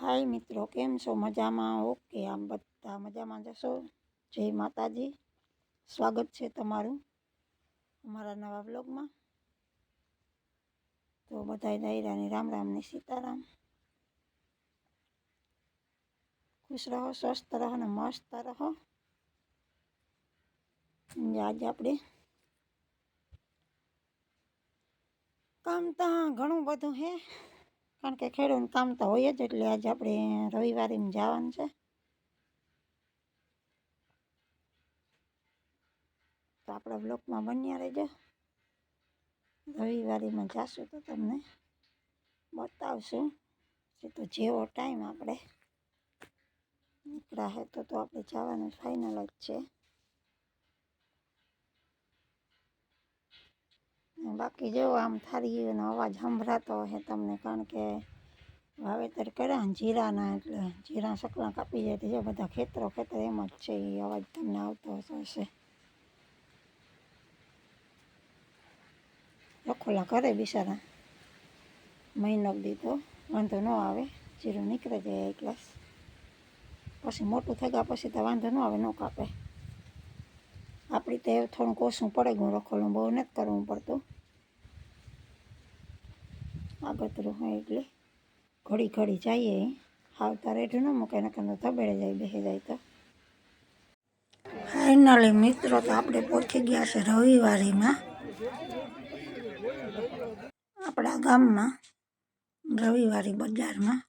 હાય મિત્રો, કેમ છો? મજામાં ઓકે આમ બધા મજામાં જશો જય માતાજી. સ્વાગત છે તમારું અમારા નવા બ્લોગમાં તો બધાય દાયરાની રામ રામની સીતારામ. ખુશ રહો, સ્વસ્થ રહો ને મસ્ત રહો. અને આજે આપણે કામ તો ઘણું બધું હે. કારણ કે ખેડૂતનું કામ તો હોય જ એટલે આજે આપણે રવિવારીમાં જવાનું છે. તો આપણા બ્લોકમાં બન્યા રહેજો. રવિવારીમાં જશું તો તમને બતાવશું. તો જેવો ટાઈમ આપણે નીકળ્યા તો તો આપણે જવાનું ફાઇનલ જ છે. બાકી જો આમ થારીનો અવાજ સંભળાતો હશે તમને, કારણ કે વાવેતર કર્યા ને જીરાના એટલે જીરા સકલા કાપી જાય તો જો બધા ખેતરો ખેતર એમ જ છે એ અવાજ તમને આવતો હશે. રખોલા કરે બિચારા. મહિનો દીધો વાંધો ન આવે, જીરું નીકળે જાય એક ગ્લાસ. પછી મોટું થઈ ગયા પછી તો વાંધો ન આવે, ન કાપે. આપણી તો થોડું કોસું પડે ગયું રખોલું બહુ નથી કરવું પડતું. આગતરું હોય એટલે ઘડી ઘડી જઈએ. આવતા રેઠું ન મૂકે નકર તો ધબેડે જાય બેસી જાય તો. ફાઇનલી મિત્રો, તો આપણે પહોંચી ગયા છે રવિવારીમાં. આપણા ગામમાં, રવિવારી બજારમાં.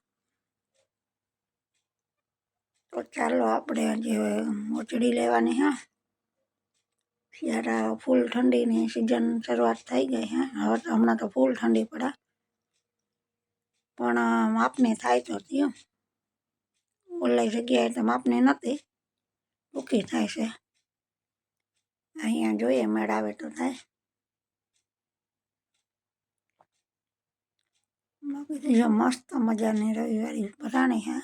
તો ચાલો આપણે આજે મોચડી લેવાની, હા. ત્યારે ફૂલ ઠંડીની સિઝન શરૂઆત થઈ ગઈ, હે. હવે તો હમણાં તો ફૂલ ઠંડી પડે. પણ માપની થાય તો હતી એમ. ઓલાઈ જગ્યાએ તો માપની નથી. ટૂંકી થાય છે. અહીંયા જોઈએ મેળ આવે તો થાય. બાકી મસ્ત મજાની રવિવારી ભરાણી હે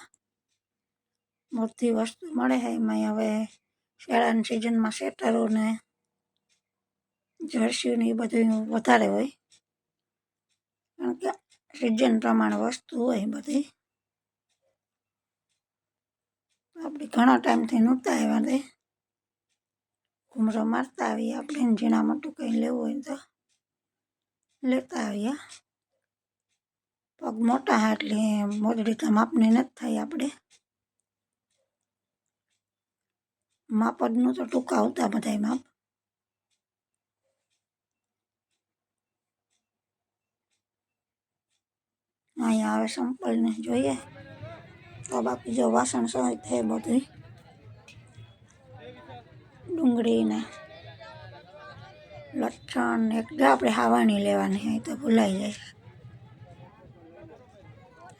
મોટી વસ્તુ મળે છે. એમાં હવે શિયાળાની સિઝનમાં સ્વેટરો ને જર્સીઓ ને એ બધું વધારે હોય. કારણ કે સિઝન પ્રમાણે વસ્તુ હોય બધી. આપણે ઘણા ટાઈમથી નહોતા આવ્યા તે ઘૂમરો મારતા આવીએ આપણે ઝીણા મોટું કંઈ લેવું હોય તો. લેતા આવીએ. પગ મોટા હા એટલે મોજડી તો માપની નથી થાય આપણે. માપડનું તો ટૂંકા આવતા બધાય માપ. અહીંયા આવે સંપલને જોઈએ. તો બાકી જો વાસણ છે બધી ડુંગળીને લસણ એક આપણે હાવાણી લેવાની હોય તો ભૂલાઈ જાય.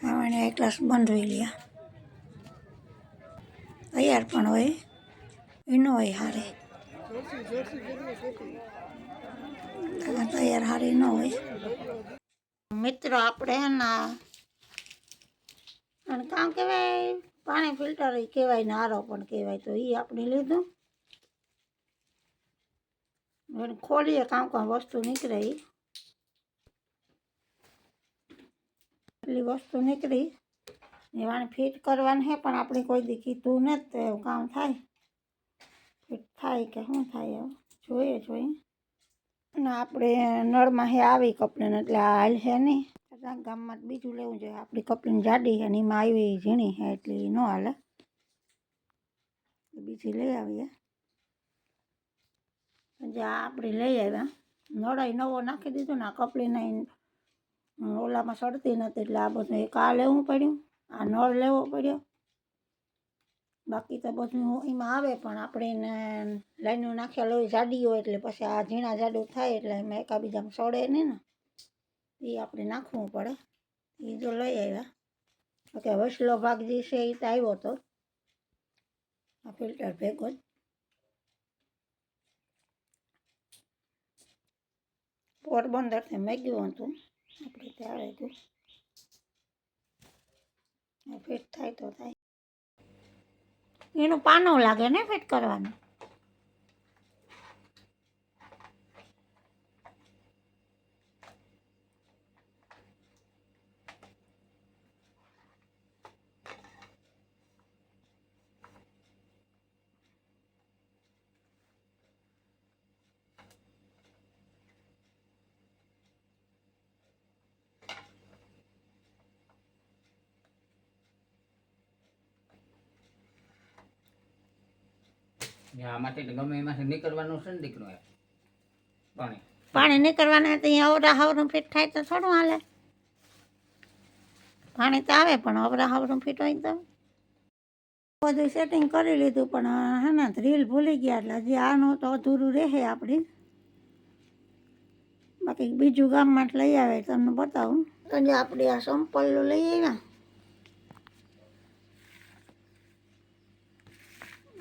હાવાણી એક ગ્લાસ બંધવી લ્યા. તૈયાર પણ હોય. એનો હોય હારે. તૈયાર હારી ન હોય. મિત્રો આપણે એના અને કામ કહેવાય, પાણી ફિલ્ટર કહેવાય ને આરો પણ કહેવાય, તો એ આપણે લીધું. એને ખોલીએ, કામ કામ વસ્તુ નીકળે ઈ. એટલી વસ્તુ નીકળી. એવાને ફિટ કરવાનું છે પણ આપણે કોઈ દી કીધું નથી તો એવું કામ થાય. ફિટ થાય કે શું થાય, એવું જોઈએ જોઈએ. અને આપણે નળમાં હે આવી કપડીને એટલે આ હાલ છે નહીં. ગામમાં બીજું લેવું જોઈએ. આપણી કપડીને જાડી છે ને એમાં આવી ઝીણી છે એટલે ન હાલે. બીજી લઈ આવીએ. જે આપણે લઈ આવ્યા. નળાઈ નવો નાખી દીધો ને આ કપડીને ઓલામાં સડતી નથી એટલે આ બધું એક આ લેવું પડ્યું. આ નળ લેવો પડ્યો. બાકી તો બધું એમાં આવે, પણ આપણે એને લાઈનો નાખ્યા હોય જાડી હોય એટલે પછી આ ઝીણા જાડું થાય એટલે એમાં એકાબીજામાં સડે નહીં ને. એ આપણે નાખવું પડે. એ જો લઈ આવ્યા. ઓકે વસલો ભાગ જે છે એ તો આવ્યો હતો આ ફિલ્ટર ભેગો જ. પોરબંદરથી મેગ્યું હતું. આપણે ત્યાં આવે હતું ફિટ થાય તો થાય. એનું પાનું લાગે ને ફિટ કરવાનું? ને આમાંથી તો ગમે એમાંથી નીકળવાનું છે ને દીકરો પાણી. પાણી નીકળવાના ત્યાં અવરા હાવરું ફીટ થાય તો થોડું હાલે. પાણી તો આવે પણ અવરા હાવરું ફીટ હોય તો. બધું સેટિંગ કરી લીધું પણ હે ને રીલ ભૂલી ગયા એટલે હજી આનું તો અધૂરું રહે આપણી. બાકી બીજું ગામમાં લઈ આવે તમને બતાવું. તો આપણે આ સંપલ લઈ આવ્યા.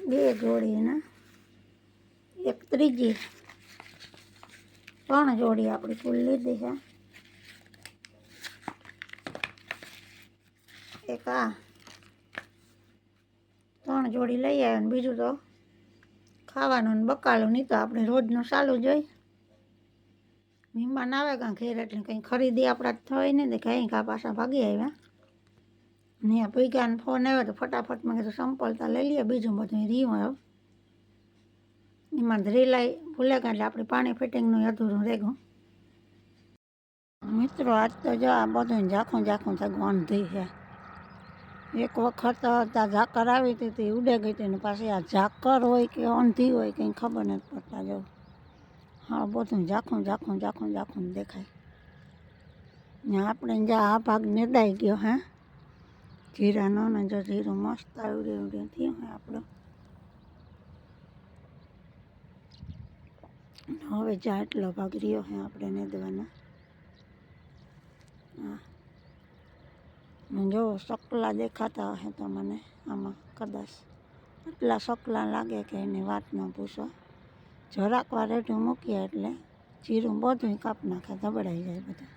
બે જોડીના એક ત્રીજી. ત્રણ જોડી આપણી ફૂલ લીધી છે. એક આ. ત્રણ જોડી લઈ આવ્યા ને બીજું તો ખાવાનું ને બકાલું, નહીં તો આપણે રોજનું ચાલુ જોઈ મહેમાન આવે કાં ઘેર એટલે કંઈ ખરીદી આપણા થઈ ને કંઈક આ પાછા ભાગી આવ્યા. ને પૈકાને ફોન આવ્યો તો ફટાફટ મેં કીધું, સંપલતા લઈ લઈએ બીજું બધું રહ્યું હવે. એમાં રેલાઈ ભૂલે ગયા એટલે આપણે પાણી ફિટિંગનું અધૂરું રેગું. મિત્રો, આજ તો જો આ બધું ઝાખું ઝાખું થાય અંધી છે. એક વખત ત્યાં ઝાકર આવી હતી તે ઉડે ગઈ હતી ને પાછી આ ઝાકર હોય કે અંધી હોય કંઈ ખબર નથી પડતા જો. હા બધું ઝાખું ઝાખું ઝાખું ઝાખું દેખાય. ને આપણે જ્યાં આ ભાગ નિર્દાઈ ગયો, હે. જીરાનો ને જો જીરું મસ્ત આવડે રહ્યું થયું હે આપણો. હવે જાટલો ભાગ રહ્યો હે આપણે નેદવાના. હા. જો સકલા દેખાતા હશે તો મને આમાં કદાચ એટલા સકલા લાગે કે એની વાત ન પૂછો. જરાક વાર રેઢું મૂકીએ એટલે જીરું બધું કાપ નાખે દબડાઈ જાય બધા.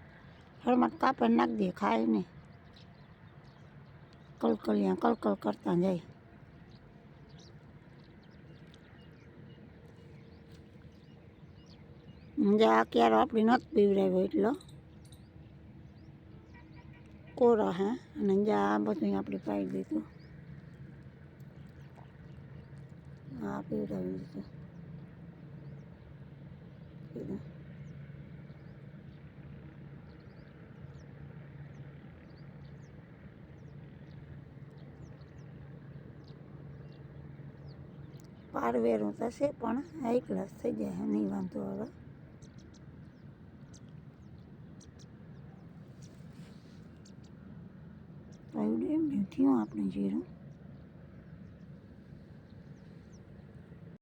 હળમાં કાપે નાખી દે, ખાય નહીં. કલકલિયા કલકલ કરતા જાય. જે આ ક્યારે આપણી નથી પીવડાવ્યો એટલો. કોરો હે, અને જે, આ બધું આપણે પાડી દીધું. આ પીવડાવી દીધું. કીધું. થશે, પણ હાઈ ક્લાસ થઈ જાય, નહીં વાંધો હવે આવડે એમ થયું આપણે જીરું